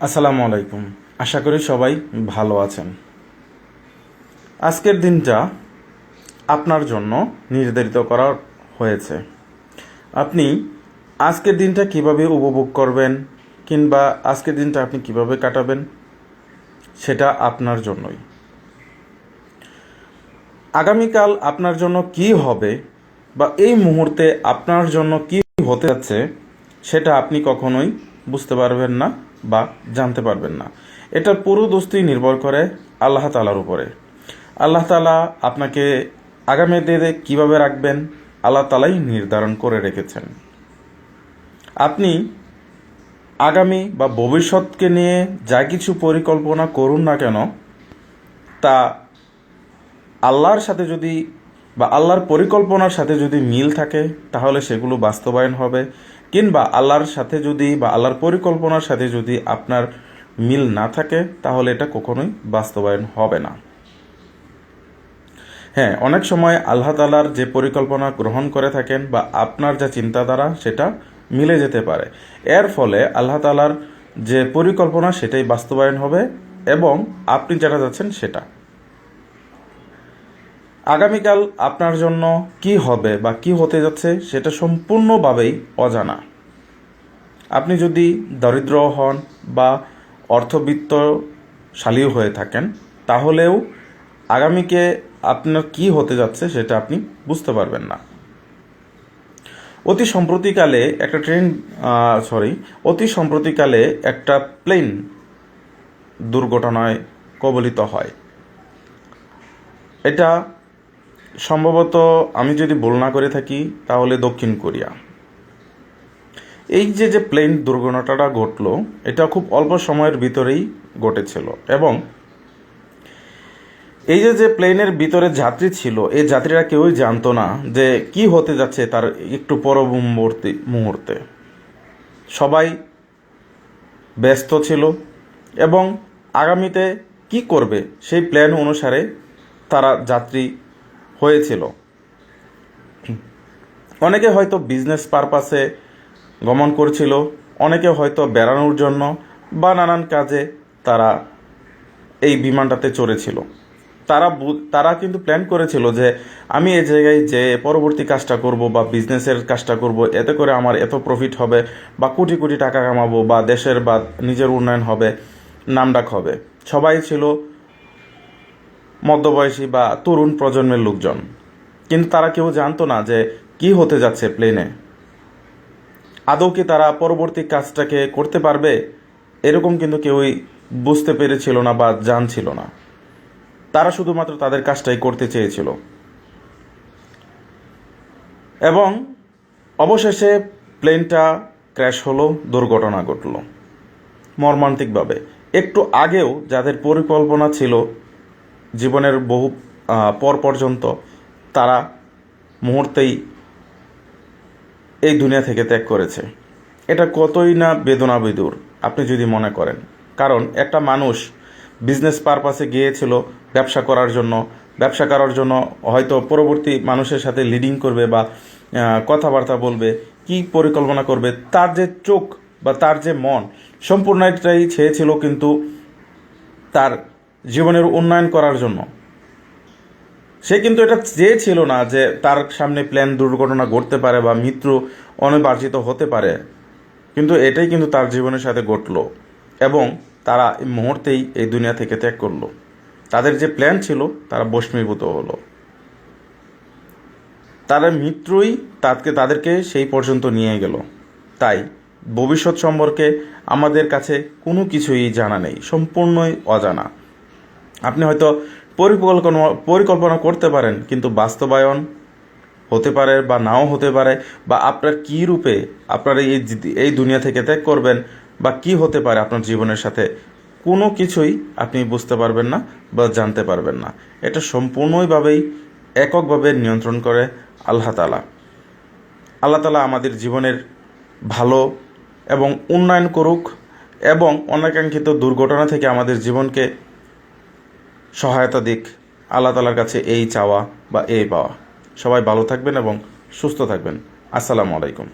আসসালামু আলাইকুম। আশা করি সবাই ভালো আছেন। আজকের দিনটা আপনার জন্য নির্ধারিত করা হয়েছে। আপনি আজকের দিনটা কীভাবে উপভোগ করবেন কিংবা আজকের দিনটা আপনি কীভাবে কাটাবেন, সেটা আপনার জন্যই। আগামীকাল আপনার জন্য কি হবে বা এই মুহূর্তে আপনার জন্য কি হতে যাচ্ছে, সেটা আপনি কখনোই বুঝতে পারবেন না বা জানতে পারবেন না। এটার পুরো দোস্তই নির্ভর করে আল্লাহ তালার উপরে। আল্লাহ তালা আপনাকে আগামী দিনে কীভাবে রাখবেন, আল্লাহ তালাই নির্ধারণ করে রেখেছেন। আপনি আগামী বা ভবিষ্যৎকে নিয়ে যা কিছু পরিকল্পনা করুন না কেন, তা আল্লাহর সাথে যদি বা আল্লাহর পরিকল্পনার সাথে যদি মিল থাকে, তাহলে সেগুলো বাস্তবায়ন হবে। কিংবা আল্লাহর সাথে যদি বা আল্লাহর পরিকল্পনার সাথে যদি আপনার মিল না থাকে, তাহলে এটা কখনোই বাস্তবায়ন হবে না। হ্যাঁ অনেক সময় আল্লাহ তালার যে পরিকল্পনা গ্রহণ করে থাকেন বা আপনার যা চিন্তাধারা, সেটা মিলে যেতে পারে। এর ফলে আল্লাহ তালার যে পরিকল্পনা, সেটাই বাস্তবায়ন হবে এবং আপনি যেটা যাচ্ছেন সেটা। আগামীকাল আপনার জন্য কি হবে বা কি হতে যাচ্ছে সেটা সম্পূর্ণভাবেই অজানা। আপনি যদি দরিদ্র হন বা অর্থবিত্তশালী হয়ে থাকেন, তাহলেও আগামীকে আপনার কি হতে যাচ্ছে সেটা আপনি বুঝতে পারবেন না। অতি সম্প্রতিকালে একটা ট্রেন সরি অতি সম্প্রতিকালে একটা প্লেন দুর্ঘটনায় কবলিত হয়। এটা সম্ভবত আমি যদি ভুল না করে থাকি, তাহলে দক্ষিণ কোরিয়া। এই যে যে প্লেন দুর্ঘটনাটা ঘটলো, এটা খুব অল্প সময়ের ভিতরেই ঘটেছিল এবং এই যে যে প্লেনের ভিতরে যাত্রী ছিল, এই যাত্রীরা কেউই জানতো না যে কি হতে যাচ্ছে তার একটু পরবর্তী মুহূর্তে। সবাই ব্যস্ত ছিল এবং আগামীতে কি করবে সেই প্ল্যান অনুসারে তারা যাত্রী হয়েছিল। অনেকে হয়তো বিজনেস পারপাসে গমন করছিল, অনেকে হয়তো বেড়ানোর জন্য বা নানান কাজে তারা এই বিমানটাতে চড়েছিল। তারা তারা কিন্তু প্ল্যান করেছিল যে আমি এই জায়গায় যে পরবর্তী কাজটা করব বা বিজনেসের কাজটা করব, এতে করে আমার এত প্রফিট হবে বা কোটি কোটি টাকা কামাবো বা দেশের বা নিজের উন্নয়ন হবে, নামডাক হবে। সবাই ছিল মধ্যবয়সী বা তরুণ প্রজন্মের লোকজন। কিন্তু তারা কেউ জানতো না যে কি হতে যাচ্ছে প্লেনে। আদৌ কি তারা পরবর্তী কাজটাকে করতে পারবে? এরকম কিন্তু কেউই বুঝতে পেরেছিল না বা জানছিল না। তারা শুধুমাত্র তাদের কাজটাই করতে চেয়েছিল। এবং অবশেষে প্লেনটা ক্র্যাশ হলো, দুর্ঘটনা ঘটল। মর্মান্তিকভাবে। একটু আগেও যাদের পরিকল্পনা ছিল জীবনের বহু পর পর্যন্ত তারা মুহূর্তেই এই দুনিয়া থেকে ত্যাগ করেছে। এটা কতই না বেদনা বিদুর আপনি যদি মনে করেন। কারণ একটা মানুষ বিজনেস পারপাসে গিয়েছিল ব্যবসা করার জন্য, ব্যবসা করার জন্য হয়তো পরবর্তী মানুষের সাথে লিডিং করবে বা কথাবার্তা বলবে, কি পরিকল্পনা করবে, তার যে চোখ বা তার যে মন সম্পূর্ণ এটাই চেয়েছিল কিন্তু তার জীবনের উন্নয়ন করার জন্য। সে কিন্তু এটা চেয়েছিল না যে তার সামনে প্ল্যান দুর্ঘটনা ঘটতে পারে বা মৃত্যু অনিবার্জিত হতে পারে, কিন্তু এটাই কিন্তু তার জীবনের সাথে ঘটলো এবং তারা এই মুহূর্তেই এই দুনিয়া থেকে ত্যাগ করল। তাদের যে প্ল্যান ছিল, তারা বস্মীভূত হলো। তারা মৃত্যুই তাদেরকে তাদেরকে সেই পর্যন্ত নিয়ে গেল। তাই ভবিষ্যৎ সম্পর্কে আমাদের কাছে কোনো কিছুই জানা নেই, সম্পূর্ণই অজানা। আপনি হয়তো পরিকল্পনা পরিকল্পনা করতে পারেন, কিন্তু বাস্তবায়ন হতে পারে বা নাও হতে পারে, বা আপনার কী রূপে আপনার এই এই দুনিয়া থেকে ত্যাগ করবেন, বা কি হতে পারে আপনার জীবনের সাথে, কোনো কিছুই আপনি বুঝতে পারবেন না বা জানতে পারবেন না। এটা সম্পূর্ণইভাবেই এককভাবে নিয়ন্ত্রণ করে আল্লাহ তালা আল্লাহ তালা আমাদের জীবনের ভালো এবং উন্নয়ন করুক এবং অনাকাঙ্ক্ষিত দুর্ঘটনা থেকে আমাদের জীবনকে সহায়তা দিক। আল্লাহ তালার কাছে এই চাওয়া বা এই পাওয়া। সবাই ভালো থাকবেন এবং সুস্থ থাকবেন। আসসালামু আলাইকুম।